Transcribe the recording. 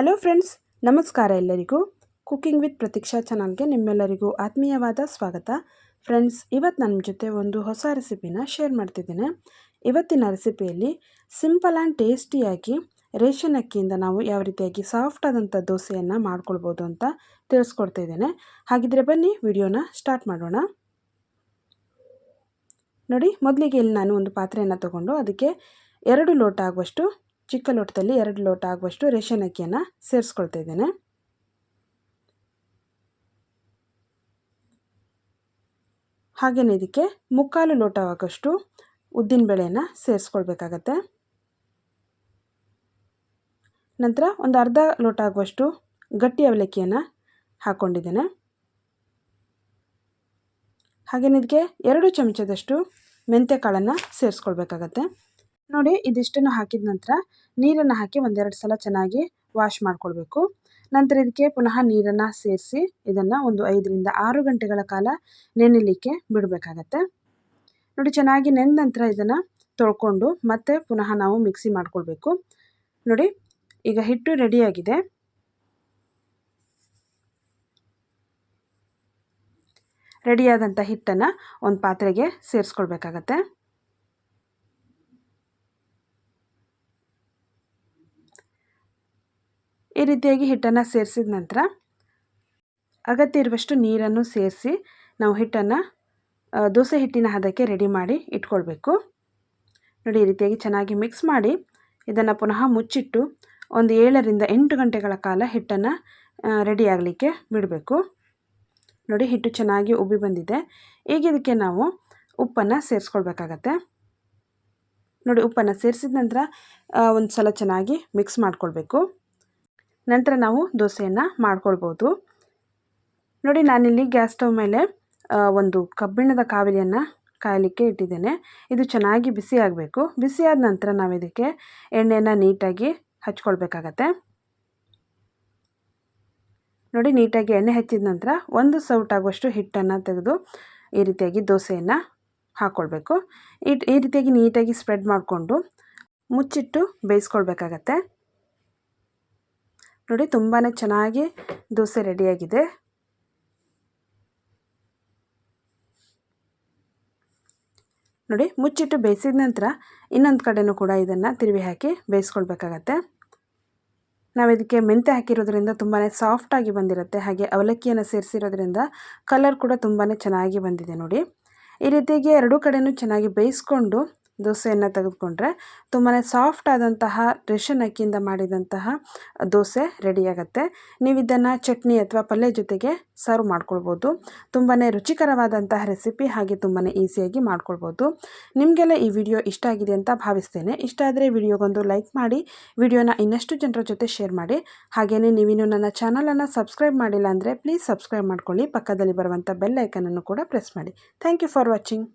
Hello friends ನಮಸ್ಕಾರ ಎಲ್ಲರಿಗೂ. Cooking with Pratiksha ಚಾನಲ್ಗೆ ನಿಮ್ಮೆಲ್ಲರಿಗೂ ಆತ್ಮೀಯವಾದ ಸ್ವಾಗತ. ಫ್ರೆಂಡ್ಸ್ ಇವತ್ತು ನನ್ನ ಜೊತೆ ಒಂದು ಹೊಸ ರೆಸಿಪಿನ ಶೇರ್ ಮಾಡ್ತಿದ್ದೇನೆ. ಇವತ್ತಿನ ರೆಸಿಪಿಯಲ್ಲಿ ಸಿಂಪಲ್ ಆ್ಯಂಡ್ ಟೇಸ್ಟಿಯಾಗಿ ರೇಷನ್ ಅಕ್ಕಿಯಿಂದ ನಾವು ಯಾವ ರೀತಿಯಾಗಿ ಸಾಫ್ಟ್ ಆದಂಥ ದೋಸೆಯನ್ನು ಮಾಡ್ಕೊಳ್ಬೋದು ಅಂತ ತಿಳಿಸ್ಕೊಡ್ತಾ ಇದ್ದೇನೆ. ಹಾಗಿದ್ರೆ ಬನ್ನಿ, ವಿಡಿಯೋನ ಸ್ಟಾರ್ಟ್ ಮಾಡೋಣ. ನೋಡಿ, ಮೊದಲಿಗೆ ಇಲ್ಲಿ ನಾನು ಒಂದು ಪಾತ್ರೆಯನ್ನು ತಗೊಂಡು ಅದಕ್ಕೆ ಎರಡು ಲೋಟ ಆಗುವಷ್ಟು ಚಿಕ್ಕ ಲೋಟದಲ್ಲಿ ಎರಡು ಲೋಟ ಆಗುವಷ್ಟು ರೇಷನ್ ಅಕ್ಕಿಯನ್ನು ಸೇರಿಸ್ಕೊಳ್ತಾ ಇದ್ದೇನೆ. ಹಾಗೆಯೇ ಇದಕ್ಕೆ ಮುಕ್ಕಾಲು ಲೋಟವಾಗಷ್ಟು ಉದ್ದಿನಬೇಳೆಯನ್ನು ಸೇರಿಸ್ಕೊಳ್ಬೇಕಾಗತ್ತೆ. ನಂತರ ಒಂದು ಅರ್ಧ ಲೋಟ ಆಗುವಷ್ಟು ಗಟ್ಟಿ ಅವಲಕ್ಕಿಯನ್ನು ಹಾಕ್ಕೊಂಡಿದ್ದೇನೆ ಹಾಗೆಯೇ ಇದಕ್ಕೆ ಎರಡು ಚಮಚದಷ್ಟು ಮೆಂತ್ಯ ಕಾಳನ್ನು ಸೇರಿಸ್ಕೊಳ್ಬೇಕಾಗತ್ತೆ. ನೋಡಿ ಇದಿಷ್ಟನ್ನು ಹಾಕಿದ ನಂತರ ನೀರನ್ನು ಹಾಕಿ ಒಂದೆರಡು ಸಲ ಚೆನ್ನಾಗಿ ವಾಶ್ ಮಾಡ್ಕೊಳ್ಬೇಕು. ನಂತರ ಇದಕ್ಕೆ ಪುನಃ ನೀರನ್ನು ಸೇರಿಸಿ ಇದನ್ನು ಒಂದು ಐದರಿಂದ ಆರು ಗಂಟೆಗಳ ಕಾಲ ನೆನೆಯಲಿಕ್ಕೆ ಬಿಡಬೇಕಾಗತ್ತೆ. ನೋಡಿ ಚೆನ್ನಾಗಿ ನೆಂದ ನಂತರ ಇದನ್ನು ತೊಳ್ಕೊಂಡು ಮತ್ತೆ ಪುನಃ ನಾವು ಮಿಕ್ಸಿ ಮಾಡ್ಕೊಳ್ಬೇಕು. ನೋಡಿ ಈಗ ಹಿಟ್ಟು ರೆಡಿಯಾಗಿದೆ. ರೆಡಿಯಾದಂಥ ಹಿಟ್ಟನ್ನು ಒಂದು ಪಾತ್ರೆಗೆ ಸೇರಿಸ್ಕೊಳ್ಬೇಕಾಗತ್ತೆ. ಈ ರೀತಿಯಾಗಿ ಹಿಟ್ಟನ್ನು ಸೇರಿಸಿದ ನಂತರ ಅಗತ್ಯ ಇರುವಷ್ಟು ನೀರನ್ನು ಸೇರಿಸಿ ನಾವು ಹಿಟ್ಟನ್ನು ದೋಸೆ ಹಿಟ್ಟಿನ ಹದಕ್ಕೆ ರೆಡಿ ಮಾಡಿ ಇಟ್ಕೊಳ್ಬೇಕು. ನೋಡಿ, ಈ ರೀತಿಯಾಗಿ ಚೆನ್ನಾಗಿ ಮಿಕ್ಸ್ ಮಾಡಿ ಇದನ್ನು ಪುನಃ ಮುಚ್ಚಿಟ್ಟು ಒಂದು ಏಳರಿಂದ ಎಂಟು ಗಂಟೆಗಳ ಕಾಲ ಹಿಟ್ಟನ್ನು ರೆಡಿ ಆಗಲಿಕ್ಕೆ ಬಿಡಬೇಕು. ನೋಡಿ, ಹಿಟ್ಟು ಚೆನ್ನಾಗಿ ಉಬ್ಬಿ ಬಂದಿದೆ. ಈಗ ಇದಕ್ಕೆ ನಾವು ಉಪ್ಪನ್ನು ಸೇರಿಸ್ಕೊಳ್ಬೇಕಾಗತ್ತೆ. ನೋಡಿ, ಉಪ್ಪನ್ನು ಸೇರಿಸಿದ ನಂತರ ಒಂದು ಸಲ ಚೆನ್ನಾಗಿ ಮಿಕ್ಸ್ ಮಾಡಿಕೊಳ್ಬೇಕು. ನಂತರ ನಾವು ದೋಸೆಯನ್ನು ಮಾಡ್ಕೊಳ್ಬೋದು. ನೋಡಿ, ನಾನಿಲ್ಲಿ ಗ್ಯಾಸ್ ಸ್ಟವ್ ಮೇಲೆ ಒಂದು ಕಬ್ಬಿಣದ ಕಾವಲಿಯನ್ನು ಕಾಯಲಿಕ್ಕೆ ಇಟ್ಟಿದ್ದೇನೆ. ಇದು ಚೆನ್ನಾಗಿ ಬಿಸಿ ಆಗಬೇಕು. ಬಿಸಿಯಾದ ನಂತರ ನಾವು ಇದಕ್ಕೆ ಎಣ್ಣೆಯನ್ನು ನೀಟಾಗಿ ಹಚ್ಕೊಳ್ಬೇಕಾಗತ್ತೆ. ನೋಡಿ, ನೀಟಾಗಿ ಎಣ್ಣೆ ಹಚ್ಚಿದ ನಂತರ ಒಂದು ಸೌಟಾಗುವಷ್ಟು ಹಿಟ್ಟನ್ನು ತೆಗೆದು ಈ ರೀತಿಯಾಗಿ ದೋಸೆಯನ್ನು ಹಾಕ್ಕೊಳ್ಬೇಕು ಈ ಈ ರೀತಿಯಾಗಿ ನೀಟಾಗಿ ಸ್ಪ್ರೆಡ್ ಮಾಡಿಕೊಂಡು ಮುಚ್ಚಿಟ್ಟು ಬೇಯಿಸ್ಕೊಳ್ಬೇಕಾಗತ್ತೆ. ನೋಡಿ ತುಂಬಾ ಚೆನ್ನಾಗಿ ದೋಸೆ ರೆಡಿಯಾಗಿದೆ. ನೋಡಿ, ಮುಚ್ಚಿಟ್ಟು ಬೇಯಿಸಿದ ನಂತರ ಇನ್ನೊಂದು ಕಡೆಯೂ ಕೂಡ ಇದನ್ನು ತಿರುವಿ ಹಾಕಿ ಬೇಯಿಸ್ಕೊಳ್ಬೇಕಾಗತ್ತೆ. ನಾವು ಇದಕ್ಕೆ ಮೆಂತೆ ಹಾಕಿರೋದ್ರಿಂದ ತುಂಬಾ ಸಾಫ್ಟಾಗಿ ಬಂದಿರುತ್ತೆ, ಹಾಗೆ ಅವಲಕ್ಕಿಯನ್ನು ಸೇರಿಸಿರೋದ್ರಿಂದ ಕಲರ್ ಕೂಡ ತುಂಬಾ ಚೆನ್ನಾಗಿ ಬಂದಿದೆ ನೋಡಿ. ಈ ರೀತಿಯಾಗಿ ಎರಡೂ ಕಡೆಯೂ ಚೆನ್ನಾಗಿ ಬೇಯಿಸ್ಕೊಂಡು ದೋಸೆಯನ್ನು ತೆಗೆದುಕೊಂಡ್ರೆ ತುಂಬಾ ಸಾಫ್ಟ್ ಆದಂತಹ ರೇಷನ್ ಅಕ್ಕಿಯಿಂದ ಮಾಡಿದಂತಹ ದೋಸೆ ರೆಡಿಯಾಗತ್ತೆ ನೀವು ಇದನ್ನು ಚಟ್ನಿ ಅಥವಾ ಪಲ್ಯ ಜೊತೆಗೆ ಸರ್ವ್ ಮಾಡ್ಕೊಳ್ಬೋದು. ತುಂಬಾ ರುಚಿಕರವಾದಂತಹ ರೆಸಿಪಿ ಹಾಗೆ ತುಂಬಾ ಈಸಿಯಾಗಿ ಮಾಡ್ಕೊಳ್ಬೋದು. ನಿಮಗೆಲ್ಲ ಈ ವಿಡಿಯೋ ಇಷ್ಟ ಆಗಿದೆ ಅಂತ ಭಾವಿಸ್ತೇನೆ. ಇಷ್ಟ ಆದರೆ ವಿಡಿಯೋಗೊಂದು ಲೈಕ್ ಮಾಡಿ ವಿಡಿಯೋನ ಇನ್ನಷ್ಟು ಜನರ ಜೊತೆ ಶೇರ್ ಮಾಡಿ. ಹಾಗೆಯೇ ನೀವಿನ್ನು ನನ್ನ ಚಾನಲನ್ನು ಸಬ್ಸ್ಕ್ರೈಬ್ ಮಾಡಿಲ್ಲ ಅಂದರೆ ಪ್ಲೀಸ್ ಸಬ್ಸ್ಕ್ರೈಬ್ ಮಾಡ್ಕೊಳ್ಳಿ. ಪಕ್ಕದಲ್ಲಿ ಬರುವಂಥ ಬೆಲ್ ಐಕನನ್ನು ಕೂಡ ಪ್ರೆಸ್ ಮಾಡಿ. Thank you for watching